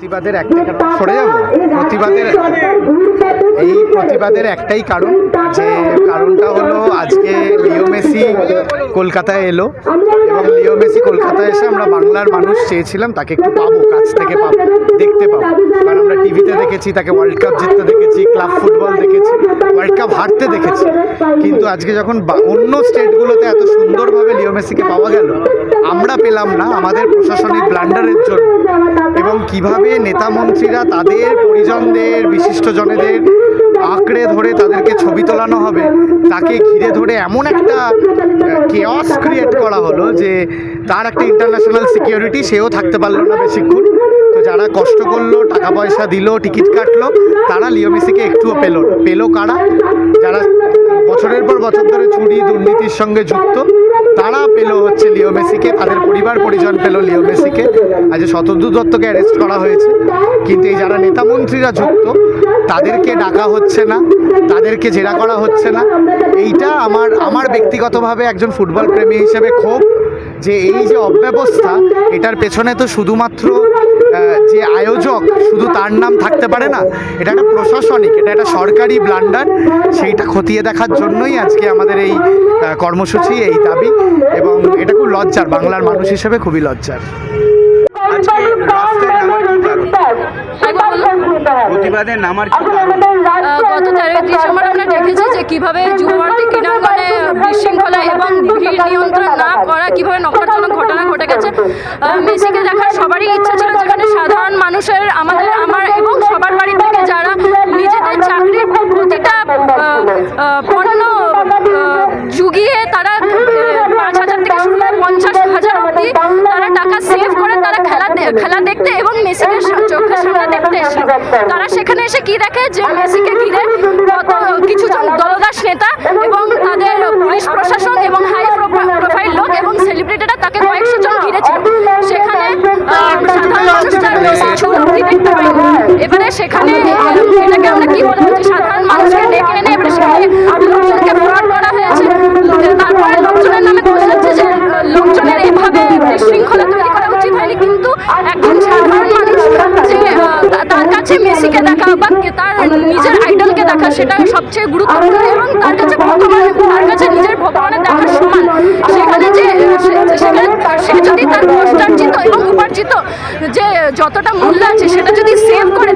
প্রতিবাদের একটাই কারণ সরে যাব প্রতিবাদের এই প্রতিবাদের একটাই কারণ যে কারণটা হলো আজকে লিও মেসি কলকাতায় এলো এবং লিও মেসি কলকাতায় এসে আমরা বাংলার মানুষ চেয়েছিলাম তাকে একটু পাবো কাছ থেকে পাবো দেখতে পাবো। টিভিতে দেখেছি, তাকে ওয়ার্ল্ড কাপ জিততে দেখেছি ক্লাব ফুটবল দেখেছি ওয়ার্ল্ড কাপ হারতে দেখেছি। কিন্তু আজকে যখন অন্য স্টেটগুলোতে এত সুন্দরভাবে লিও মেসিকে পাওয়া গেল, আমরা পেলাম না আমাদের প্রশাসনিক ব্লান্ডারের জন্য। এবং কীভাবে নেতা মন্ত্রীরা তাদের পরিজনদের বিশিষ্ট জনেদের আঁকড়ে ধরে তাদেরকে ছবি তোলানো হবে, তাকে ঘিরে ধরে এমন একটা কেয়স ক্রিয়েট করা হলো যে তার একটা ইন্টারন্যাশনাল সিকিউরিটি সেও থাকতে পারল না বেশিক্ষণ। যারা কষ্ট করল, টাকা পয়সা দিল, টিকিট কাটলো, তারা লিও মেসিকে একটুও পেল পেল কারা? যারা বছরের পর বছর ধরে চুরি, দুর্নীতির সঙ্গে যুক্ত, তারা পেল হচ্ছে লিও মেসিকে তাদের পরিবার, পরিজন পেল লিও মেসিকে আজ শতদ্রু দত্তকে অ্যারেস্ট করা হয়েছে। কিন্তু এই যারা নেতা মন্ত্রীরা যুক্ত, তাদেরকে ডাকা হচ্ছে না, তাদেরকে জেরা করা হচ্ছে না। এইটা আমার আমার ব্যক্তিগতভাবে একজন ফুটবল প্রেমী হিসেবে ক্ষোভ যে এই যে অব্যবস্থা, এটার পেছনে তো শুধুমাত্র যে আয়োজক শুধু তার নাম থাকতে পারে না এটা একটা প্রশাসনিক এটা একটা সরকারি ব্লান্ডার সেইটা খতিয়ে দেখার জন্যই আজকে আমাদের এই কর্মসূচি এই দাবি এবং এটা খুব লজ্জার বাংলার মানুষ হিসেবে খুবই লজ্জার। প্রতিবাদে নামার গত তেরোই ডিসেম্বর আমরা দেখেছি যে কীভাবে যুবভারতী ক্রীড়াঙ্গনে বিশৃঙ্খলা এবং ভিড় নিয়ন্ত্রণ না করা কীভাবে নকারজনক ঘটনা ঘটে গেছে মেসিকে দেখার সবারই ইচ্ছা ছিল যেখানে সাধারণ মানুষের আমাদের আমার এবং সবার বাড়ি থেকে যারা নিজেদের চাকরির প্রতিটা আহ, আহ, পণ্য আহ, জুগিয়ে তারা আহ, পাঁচ হাজার থেকে শুরু করে পঞ্চাশ হাজার অবধি তারা টাকা সেভ করে তারা খেলা দে- খেলা দেখতে এবং মেসিকে চোখের সামনে দেখতে এসে তারা সেখানে এসে কি দেখে? যে মেসিকে ঘিরে কিছু জন দলদাস নেতা এবং তাদের পুলিশ প্রশাসন এবং হাই প্রোফাইল লোক এবং সেলিব্রিটিরা তাকে কয়েকশো জন ঘিরেছিল। সেখানে সাধারণ মানুষ তার মেসির ছবি দেখতে পায়নি এবারে সেখানে, এটাকে আমরা কি বলব যে সাধারণ মানুষকে ডেকে এনে এবারে সেখানে লোকজনকে ফ্রড করা হয়েছে তারপরে লোকজনের নামে দোষ হচ্ছে যে আহ, লোকজনের এভাবে বিশৃঙ্খলা তৈরি করা উচিত হয়নি কিন্তু একজন সাধারণ মানুষ যে আহ, তা- তার কাছে মেসিকে দেখা বা তার নিজের আইডলকে দেখা, সেটা সবচেয়ে গুরুত্বপূর্ণ এবং তার কাছে ভগবান তার কাছে নিজের ভগবানের দেখার সমান। সেখানে যে সেখানে সে যদি তার কষ্টার্জিত এবং উপার্জিত যে যতটা মূল্য আছে, সেটা যদি সেভ করে